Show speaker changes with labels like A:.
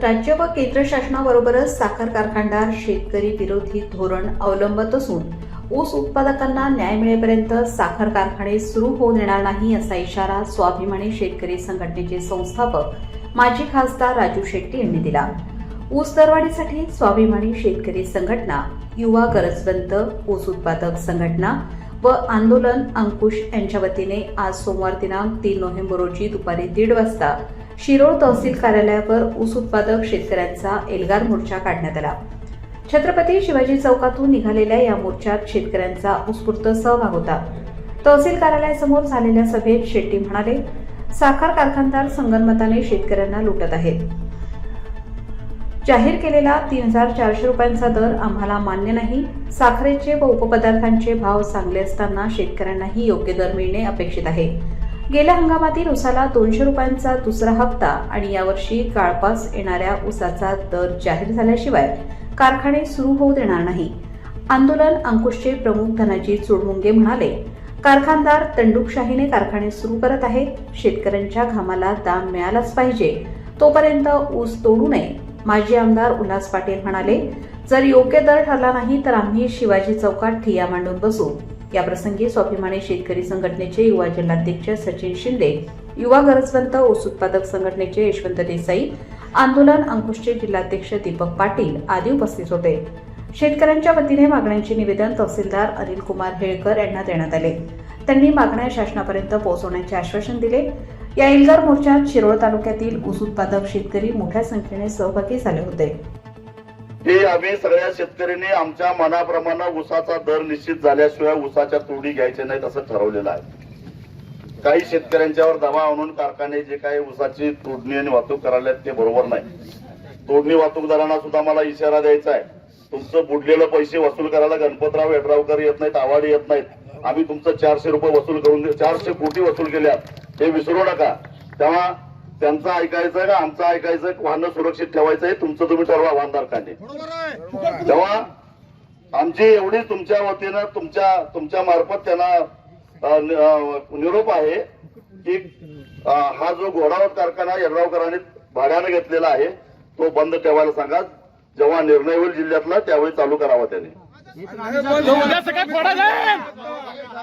A: राज्य व केंद्र शासनाबरोबरच साखर कारखानदार शेतकरी विरोधी धोरण अवलंबत असून ऊस उत्पादकांना न्याय मिळेपर्यंत साखर कारखाने सुरू होऊ देणार नाही असा इशारा स्वाभिमानी शेतकरी संघटनेचे संस्थापक माजी खासदार राजू शेट्टी यांनी दिला. ऊस दरवाढीसाठी स्वाभिमानी शेतकरी संघटना युवा गरजवंत ऊस उत्पादक संघटना व आंदोलन अंकुश यांच्या वतीने आज सोमवार दिनांक तीन नोव्हेंबर रोजी दुपारी दीड वाजता शिरोळ तहसील कार्यालयावर ऊस उत्पादक शेतकऱ्यांचा एल्गार मोर्चा काढण्यात आला. छत्रपती शिवाजी चौकातून निघालेल्या या मोर्चात शेतकऱ्यांचा उत्स्फूर्त सहभाग होता. तहसील कार्यालयासमोर झालेल्या सभेत शेट्टी म्हणाले साखर कारखानदार संगनमताने शेतकऱ्यांना लुटत आहेत. जाहीर केलेला तीन हजार चारशे रुपयांचा दर आम्हाला मान्य नाही. साखरेचे व उपपदार्थांचे भाव चांगले असताना शेतकऱ्यांनाही योग्य दर मिळणे अपेक्षित आहे. गेल्या हंगामातील उसाला दोनशे रुपयांचा दुसरा हप्ता आणि यावर्षी काळपास येणाऱ्या उसाचा दर जाहीर झाल्याशिवाय कारखाने सुरू होऊ देणार नाही. आंदोलन अंकुशचे प्रमुख धनाजी चुडमुंगे म्हणाले कारखानदार तंडुकशाहीने कारखाने सुरू करत आहेत. शेतकऱ्यांच्या घामाला दाम मिळालाच पाहिजे. तोपर्यंत ऊस तोडू नये. माजी आमदार उल्हास पाटील म्हणाले जर योग्य दर ठरला नाही तर आम्ही शिवाजी चौकात ठिया मांडून बसू. याप्रसंगी स्वाभिमानी शेतकरी संघटनेचे युवा जिल्हाध्यक्ष सचिन शिंदे युवा गरजवंत ऊस उत्पादक संघटनेचे यशवंत देसाई आंदोलन अंकुशचे जिल्हाध्यक्ष दीपक पाटील आदी उपस्थित होते. शेतकऱ्यांच्या वतीने मागण्यांचे निवेदन तहसीलदार अनिल कुमार हेळकर यांना देण्यात आले. त्यांनी मागण्या शासनापर्यंत पोहोचवण्याचे आश्वासन दिले. या एल्गार मोर्चात शिरोळ तालुक्यातील ऊस उत्पादक शेतकरी मोठ्या संख्येने सहभागी झाले होते.
B: हे आम्ही सगळ्या शेतकऱ्यांनी आमच्या मनाप्रमाणे ऊसाचा दर निश्चित झाल्याशिवाय उसाच्या तोडी घ्यायच्या नाहीत असं ठरवलेलं आहे. काही शेतकऱ्यांच्यावर दबाव आणून कारखाने जे काही उसाची तोडणी आणि वाहतूक करायला ते बरोबर नाही. तोडणी वाहतूकदारांना सुद्धा मला इशारा द्यायचा आहे. तुमचं बुडलेलं पैसे वसूल करायला गणपतराव यड्रावकर येत नाहीत आवाडी येत नाहीत. आम्ही तुमचं चारशे रुपये वसूल करून चारशे कोटी वसूल केल्यात. हे विसरू नका. तेव्हा त्यांचं ऐकायचं का? आमचं ऐकायचं वाहनं सुरक्षित ठेवायचं आहे? तुमचं तुम्ही ठरवा वाहनधारकांनी तेव्हा आमची एवढी तुमच्या वतीनं तुमच्या तुमच्या मार्फत त्यांना निरोप आहे की हा जो घोडावत कारखाना यड्रावकरांनी भाड्यानं घेतलेला आहे तो बंद ठेवायला सांगा. जेव्हा निर्णय होईल जिल्ह्यातला त्यावेळी चालू करावा त्याने.